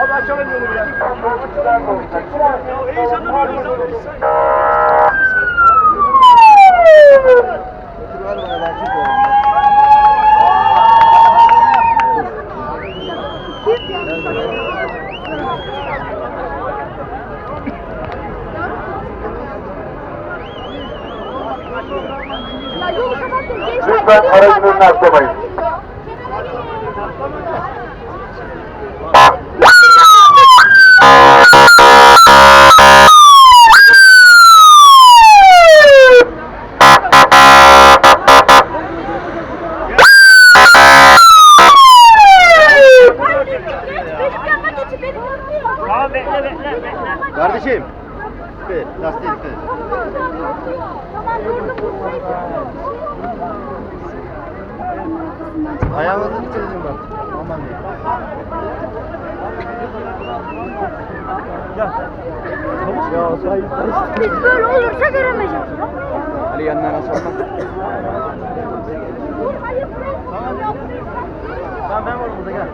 Abi açalım yolu ya. Heyecanlanıyoruz. Lütfen gidiyor aracın zaten. önüne atlamayın. Kenara gelin. Hayır, dikkat edin bak. Aman diyeyim. Ya sahip. Biz böyle olursa göremeyeceğiz. Ali yanına nasıl bırak. Tamam ben varım burada gel.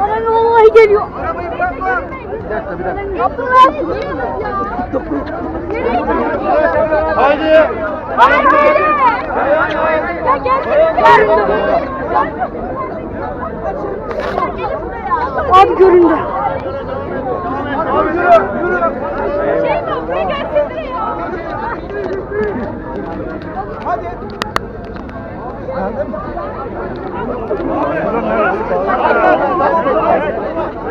Anam vallahi geliyor. Arabayı bırakma. Bir dakika bir dakika. Abdullah geliyoruz ya. Nereye gidiyorsun? Haydi. Hayır, hayır. Göründü. Abi göründü. Abi yürü yürü. Şey mi? Buraya gelsene ya. Hadi.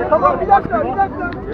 Tamam bir dakika bir dakika.